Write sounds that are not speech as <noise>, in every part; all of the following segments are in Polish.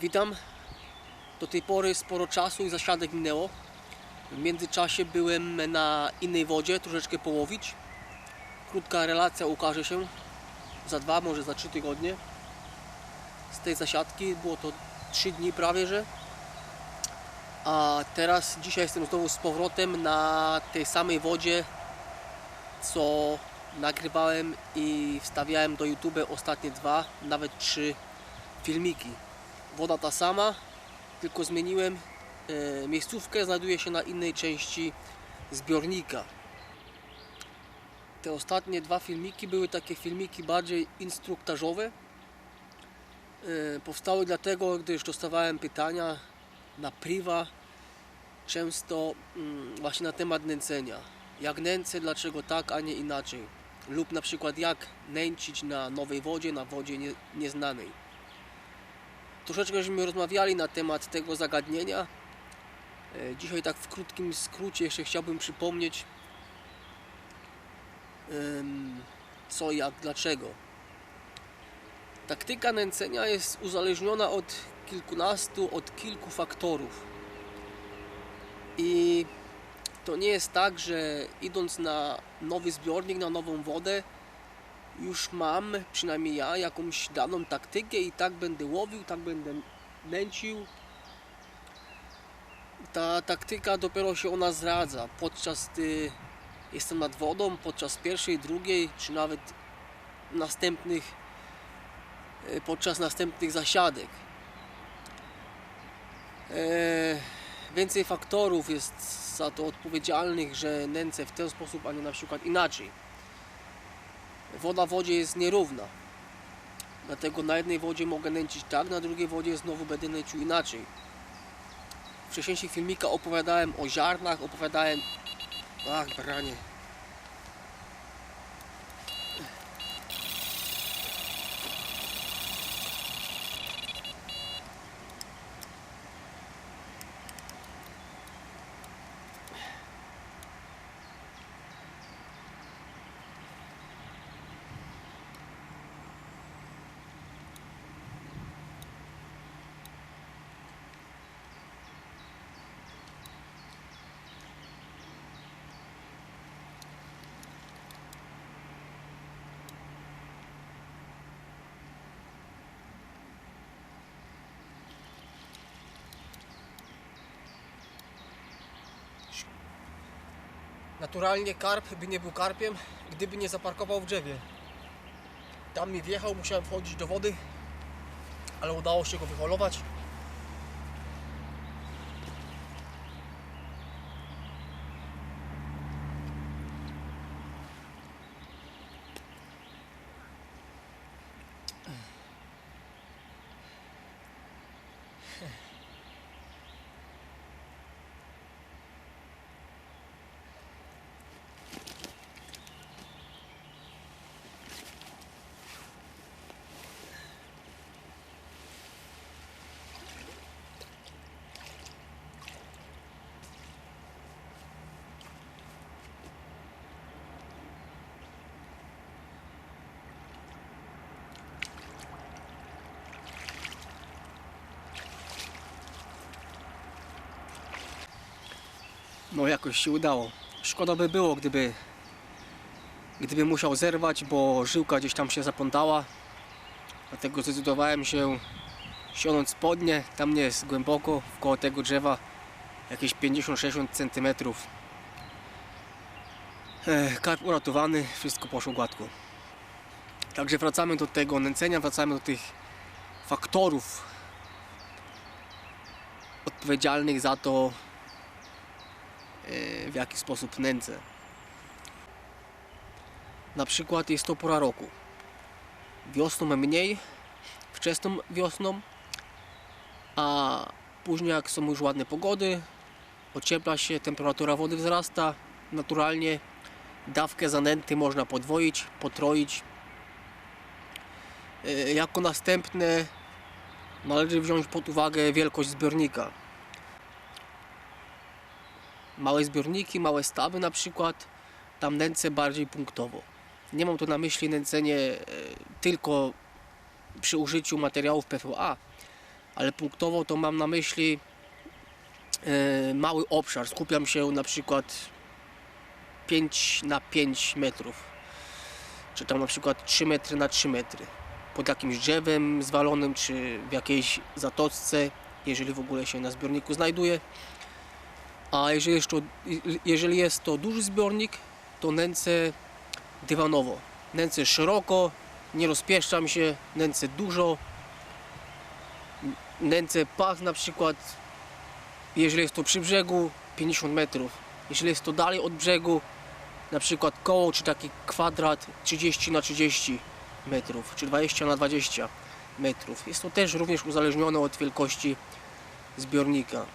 Witam. Do tej pory sporo czasu i zasiadek minęło. W międzyczasie byłem na innej wodzie, troszeczkę połowić. Krótka relacja ukaże się za dwa, może za trzy tygodnie. Z tej zasiadki było to trzy dni prawie, że. A teraz, dzisiaj jestem znowu z powrotem na tej samej wodzie, co nagrywałem i wstawiałem do YouTube ostatnie dwa, nawet trzy filmiki. Woda ta sama, tylko zmieniłem e, miejscówkę, znajduje się na innej części zbiornika. Te ostatnie dwa filmiki były takie filmiki bardziej instruktażowe. E, powstały dlatego, gdyż dostawałem pytania na priwa, często mm, właśnie na temat nęcenia. Jak nęcę, dlaczego tak, a nie inaczej. Lub na przykład jak nęcić na nowej wodzie, na wodzie nie, nieznanej. Troszeczkę żeśmy rozmawiali na temat tego zagadnienia. E, Dzisiaj tak w krótkim skrócie jeszcze chciałbym przypomnieć co, jak, dlaczego. Taktyka nęcenia jest uzależniona od kilkunastu, od kilku faktorów. I to nie jest tak, że idąc na nowy zbiornik, na nową wodę, już mam, przynajmniej ja, jakąś daną taktykę i tak będę łowił, tak będę nęcił. Ta taktyka dopiero się ona zdradza podczas gdy jestem nad wodą, podczas pierwszej, drugiej, czy nawet następnych, e, podczas następnych zasiadek. Eee, więcej faktorów jest za to odpowiedzialnych, że nęcę w ten sposób, a nie na przykład inaczej. Woda w wodzie jest nierówna. Dlatego na jednej wodzie mogę nęcić tak, na drugiej wodzie znowu będę nęcił inaczej. W wcześniejszych filmikach opowiadałem o ziarnach, opowiadałem... Ach, branie. Naturalnie karp by nie był karpiem, gdyby nie zaparkował w drzewie. Tam mi wjechał, musiałem wchodzić do wody, ale udało się go wyholować. No jakoś się udało. Szkoda by było, gdyby gdyby musiał zerwać, bo żyłka gdzieś tam się zaplątała. Dlatego zdecydowałem się sionąć spodnie. Tam nie jest głęboko, koło tego drzewa jakieś 50-60 cm. Karp uratowany, wszystko poszło gładko. Także wracamy do tego nęcenia, wracamy do tych faktorów odpowiedzialnych za to, w jaki sposób nęcę. Na przykład jest to pora roku. Wiosną mniej, wczesną wiosną, a później jak są już ładne pogody, ociepla się, temperatura wody wzrasta, naturalnie dawkę zanęty można podwoić, potroić. E, Jako następne należy wziąć pod uwagę wielkość zbiornika małe zbiorniki, małe stawy na przykład, tam nęcę bardziej punktowo. Nie mam tu na myśli nęcenie e, tylko przy użyciu materiałów PVA, ale punktowo to mam na myśli e, mały obszar. Skupiam się na przykład 5 na 5 metrów, czy tam na przykład 3 metry na 3 metry. Pod jakimś drzewem zwalonym, czy w jakiejś zatoczce, jeżeli w ogóle się na zbiorniku znajduje. A jeżeli jest to, jeżeli jest to duży zbiornik, to nęcę dywanowo. Nęcę szeroko, nie rozpieszczam się, nęcę dużo. Nęcę pach na przykład, jeżeli jest to przy brzegu, 50 metrów. Jeżeli jest to dalej od brzegu, na przykład koło czy taki kwadrat 30 na 30 metrów, czy 20 na 20 metrów. Jest to też również uzależnione od wielkości zbiornika.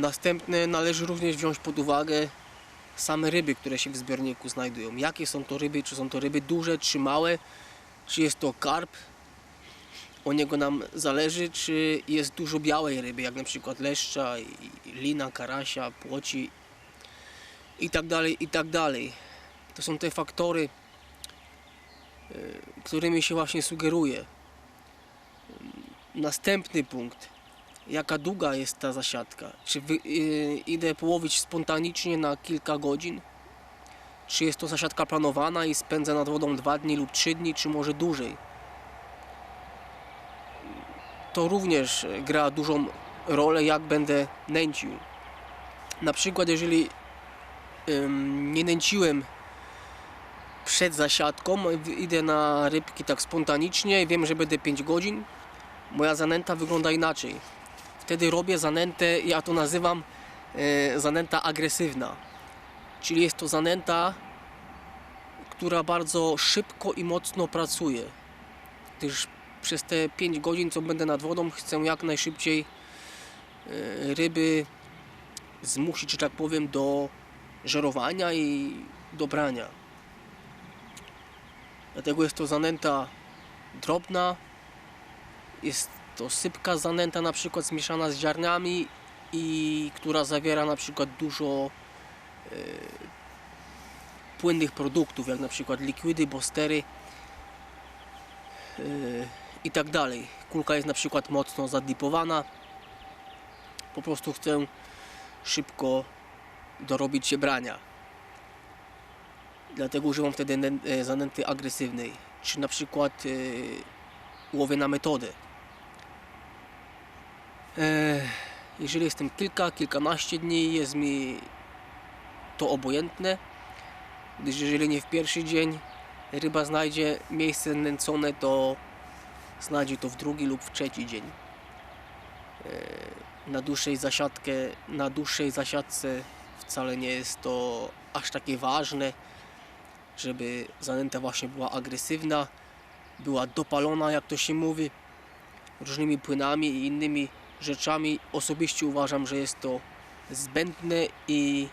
Następne należy również wziąć pod uwagę same ryby, które się w zbiorniku znajdują. Jakie są to ryby? Czy są to ryby duże, czy małe? Czy jest to karp? O niego nam zależy, czy jest dużo białej ryby, jak na przykład leszcza, lina, karasia, płoci i tak dalej, i tak dalej. To są te faktory, y, którymi się właśnie sugeruje. Następny punkt. Jaka długa jest ta zasiadka? Czy wy, y, idę połowić spontanicznie na kilka godzin? Czy jest to zasiadka planowana i spędzę nad wodą dwa dni lub trzy dni, czy może dłużej? To również gra dużą rolę, jak będę nęcił. Na przykład, jeżeli ym, nie nęciłem przed zasiadką, idę na rybki tak spontanicznie wiem, że będę 5 godzin, moja zanęta wygląda inaczej. Wtedy robię zanętę, ja to nazywam e, zanęta agresywna. Czyli jest to zanęta, która bardzo szybko i mocno pracuje. Gdyż przez te 5 godzin, co będę nad wodą, chcę jak najszybciej e, ryby zmusić, że tak powiem, do żerowania i do brania. Dlatego jest to zanęta drobna, jest to sypka zanęta na przykład zmieszana z ziarnami i która zawiera na przykład dużo e, płynnych produktów, jak na przykład likwidy, bostery e, i tak dalej. Kulka jest na przykład mocno zadipowana. Po prostu chcę szybko dorobić się brania. Dlatego używam wtedy e, zanęty agresywnej. Czy na przykład e, łowię na metodę. E, Jeżeli jestem kilka, kilkanaście dni, jest mi to obojętne, gdyż jeżeli nie w pierwszy dzień ryba znajdzie miejsce nęcone, to znajdzie to w drugi lub w trzeci dzień. E, Na dłuższej zasiadkę, na dłuższej zasiadce wcale nie jest to aż takie ważne, żeby zanęta właśnie była agresywna, była dopalona, jak to się mówi, różnymi płynami i innymi rzeczami. Osobiście uważam, że jest to zbędne i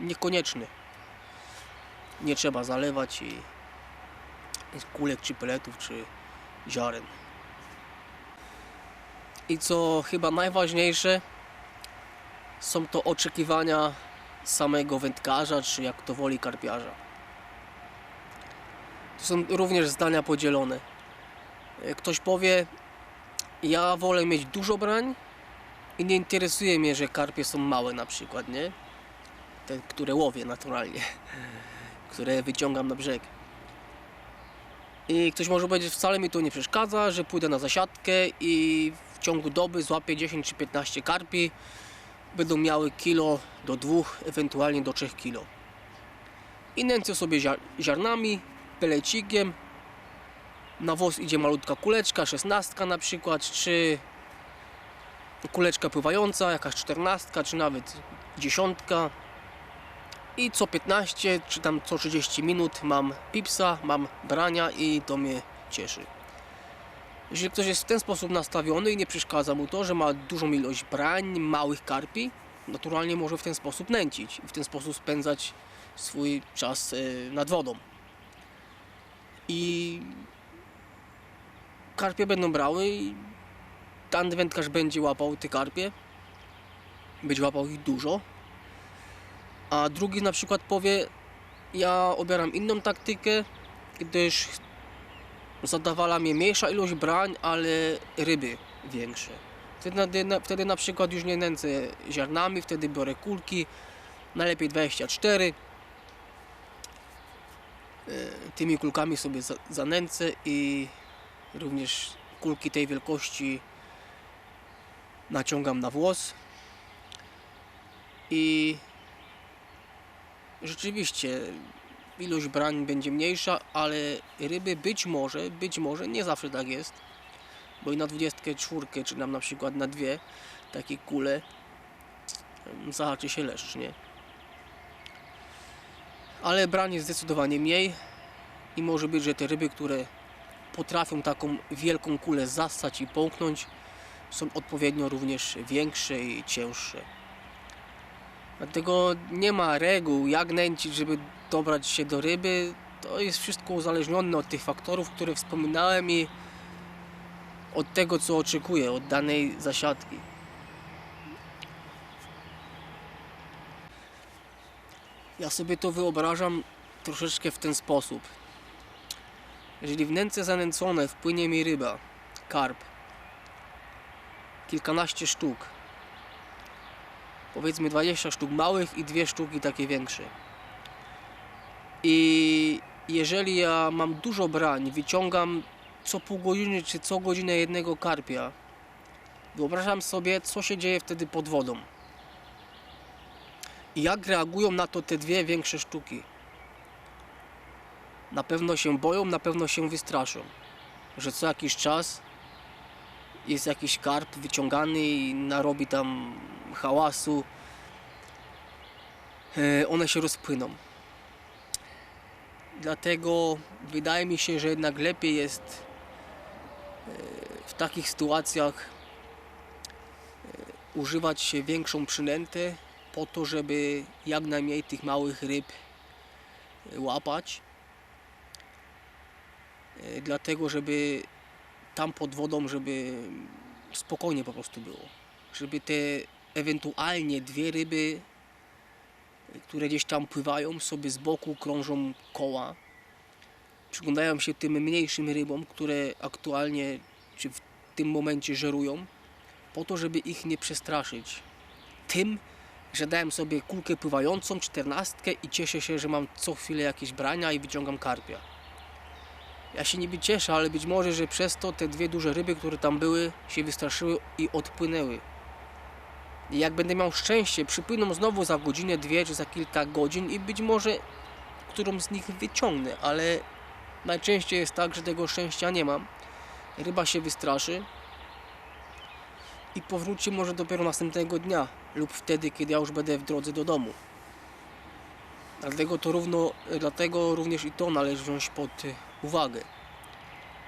niekonieczne. Nie trzeba zalewać i kulek czy peletów czy ziaren. I co chyba najważniejsze, są to oczekiwania samego wędkarza, czy jak to woli karpiarza. To są również zdania podzielone. E, Ktoś powie, ja wolę mieć dużo brań i nie interesuje mnie, że karpie są małe na przykład, nie? Te, które łowię naturalnie, <laughs> które wyciągam na brzeg. I ktoś może powiedzieć, wcale mi to nie przeszkadza, że pójdę na zasiadkę i w ciągu doby złapię 10 czy 15 karpi, będą miały kilo do dwóch, ewentualnie do 3 kilo. I nęcę sobie ziar- ziarnami, pelecikiem, na wos idzie malutka kuleczka, szesnastka na przykład, czy kuleczka pływająca, jakaś czternastka, czy nawet dziesiątka. I co 15 czy tam co 30 minut mam pipsa, mam brania i to mnie cieszy. Jeżeli ktoś jest w ten sposób nastawiony i nie przeszkadza mu to, że ma dużą ilość brań, małych karpi, naturalnie może w ten sposób nęcić i w ten sposób spędzać swój czas e, nad wodą. I karpie będą brały i ten wędkarz będzie łapał te karpie. Będzie łapał ich dużo. A drugi na przykład powie, ja obieram inną taktykę, gdyż zadawala mnie mniejsza ilość brań, ale ryby większe. Wtedy na, wtedy na przykład już nie nęcę ziarnami, wtedy biorę kulki, najlepiej 24. E, Tymi kulkami sobie za- zanęcę i również kulki tej wielkości naciągam na włos. I rzeczywiście ilość brań będzie mniejsza, ale ryby być może, być może, nie zawsze tak jest, bo i na 24 czy nam na przykład na dwie takie kule zahaczy się leszcz, nie? Ale brań jest zdecydowanie mniej i może być, że te ryby, które potrafią taką wielką kulę zassać i połknąć, są odpowiednio również większe i cięższe. Dlatego nie ma reguł, jak nęcić, żeby dobrać się do ryby. To jest wszystko uzależnione od tych faktorów, które wspominałem i od tego, co oczekuję od danej zasiadki. Ja sobie to wyobrażam troszeczkę w ten sposób. Jeżeli w nęce zanęcone wpłynie mi ryba, karp, kilkanaście sztuk, powiedzmy 20 sztuk małych i dwie sztuki takie większe. I jeżeli ja mam dużo brań, wyciągam co pół godziny czy co godzinę jednego karpia, wyobrażam sobie, co się dzieje wtedy pod wodą. I jak reagują na to te dwie większe sztuki. Na pewno się boją, na pewno się wystraszą, że co jakiś czas jest jakiś karp wyciągany i narobi tam hałasu, e, one się rozpłyną. Dlatego wydaje mi się, że jednak lepiej jest e, w takich sytuacjach e, używać większą przynętę po to, żeby jak najmniej tych małych ryb łapać. E, Dlatego, żeby tam pod wodą, żeby spokojnie po prostu było. Żeby te ewentualnie dwie ryby, które gdzieś tam pływają, sobie z boku krążą koła. Przyglądają się tym mniejszym rybom, które aktualnie czy w tym momencie żerują, po to, żeby ich nie przestraszyć. Tym, że dałem sobie kulkę pływającą, czternastkę i cieszę się, że mam co chwilę jakieś brania i wyciągam karpia. Ja się niby cieszę, ale być może, że przez to te dwie duże ryby, które tam były, się wystraszyły i odpłynęły. I jak będę miał szczęście, przypłyną znowu za godzinę, dwie czy za kilka godzin i być może którą z nich wyciągnę, ale najczęściej jest tak, że tego szczęścia nie mam. Ryba się wystraszy i powróci może dopiero następnego dnia lub wtedy, kiedy ja już będę w drodze do domu. Dlatego to równo, dlatego również i to należy wziąć pod uwagę.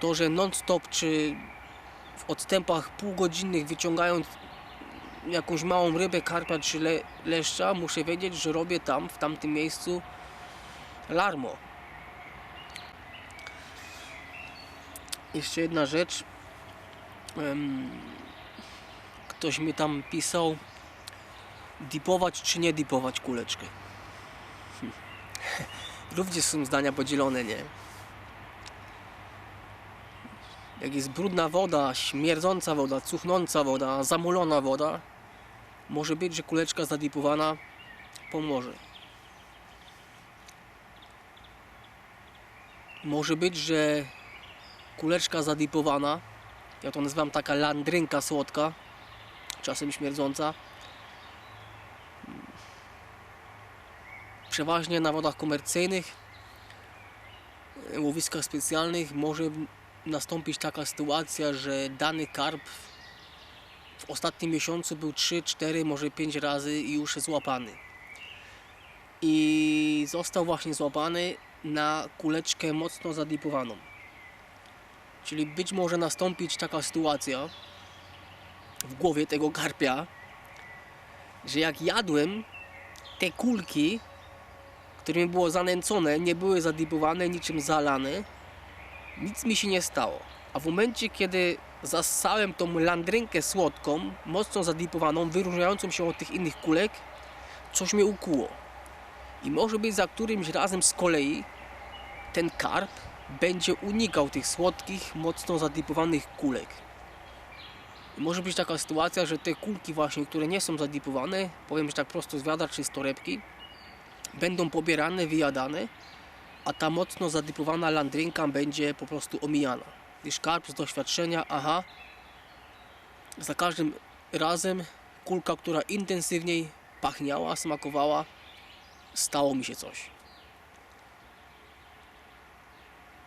To, że non-stop czy w odstępach półgodzinnych wyciągając jakąś małą rybę, karpia czy le, leszcza, muszę wiedzieć, że robię tam, w tamtym miejscu larmo. Jeszcze jedna rzecz. Ktoś mi tam pisał, dipować czy nie dipować kuleczkę. <laughs> Również są zdania podzielone, nie? Jak jest brudna woda, śmierdząca woda, cuchnąca woda, zamulona woda, może być, że kuleczka zadipowana pomoże. Może być, że kuleczka zadipowana, ja to nazywam taka landrynka słodka, czasem śmierdząca, przeważnie na wodach komercyjnych, łowiskach specjalnych może nastąpić taka sytuacja, że dany karp w ostatnim miesiącu był 3, 4, może 5 razy już złapany. I został właśnie złapany na kuleczkę mocno zadipowaną. Czyli być może nastąpić taka sytuacja w głowie tego karpia, że jak jadłem te kulki, którymi było zanęcone, nie były zadipowane, niczym zalane, nic mi się nie stało. A w momencie, kiedy zassałem tą landrynkę słodką, mocno zadipowaną, wyróżniającą się od tych innych kulek, coś mnie ukuło. I może być za którymś razem z kolei ten karp będzie unikał tych słodkich, mocno zadipowanych kulek. I może być taka sytuacja, że te kulki właśnie, które nie są zadipowane, powiem, że tak prosto z wiadra czy z torebki, będą pobierane, wyjadane, a ta mocno zadipowana landrynka będzie po prostu omijana. Gdyż karp z doświadczenia, aha, za każdym razem kulka, która intensywniej pachniała, smakowała, stało mi się coś.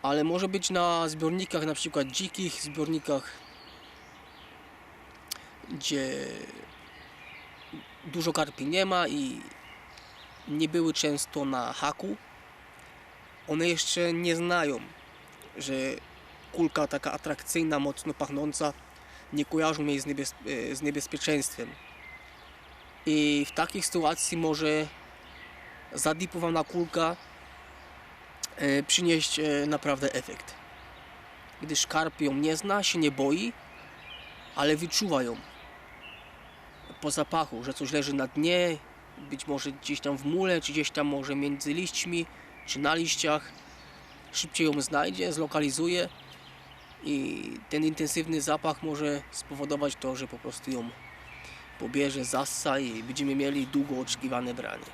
Ale może być na zbiornikach, na przykład dzikich zbiornikach, gdzie dużo karpi nie ma i nie były często na haku. One jeszcze nie znają, że kulka taka atrakcyjna, mocno pachnąca, nie kojarzą jej z, niebez, z niebezpieczeństwem. I w takiej sytuacji może zadipowana kulka e, przynieść e, naprawdę efekt. Gdyż karp ją nie zna, się nie boi, ale wyczuwa ją po zapachu, że coś leży na dnie, być może gdzieś tam w mule, czy gdzieś tam może między liśćmi, czy na liściach. Szybciej ją znajdzie, zlokalizuje i ten intensywny zapach może spowodować to, że po prostu ją pobierze, zassa i będziemy mieli długo oczekiwane branie.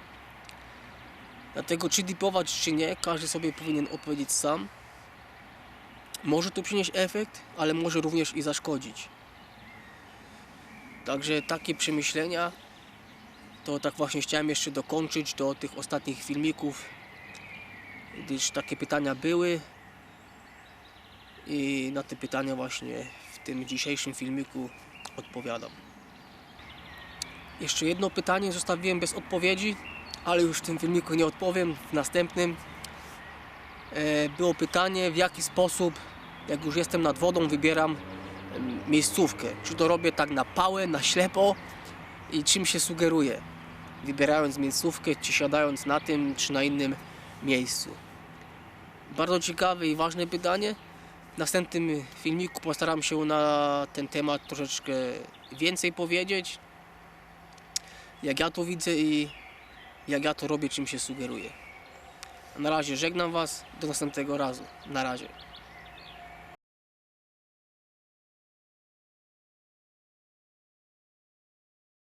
Dlatego czy dipować, czy nie, każdy sobie powinien odpowiedzieć sam. Może to przynieść efekt, ale może również i zaszkodzić. Także takie przemyślenia to tak właśnie chciałem jeszcze dokończyć do tych ostatnich filmików, gdyż takie pytania były i na te pytania właśnie w tym dzisiejszym filmiku odpowiadam. Jeszcze jedno pytanie zostawiłem bez odpowiedzi, ale już w tym filmiku nie odpowiem, w następnym. E, Było pytanie, w jaki sposób, jak już jestem nad wodą, wybieram miejscówkę. Czy to robię tak na pałę, na ślepo i czym się sugeruję, wybierając miejscówkę, czy siadając na tym, czy na innym miejscu. Bardzo ciekawe i ważne pytanie. W następnym filmiku postaram się na ten temat troszeczkę więcej powiedzieć. Jak ja to widzę i jak ja to robię, czym się sugeruję. Na razie żegnam Was. Do następnego razu. Na razie.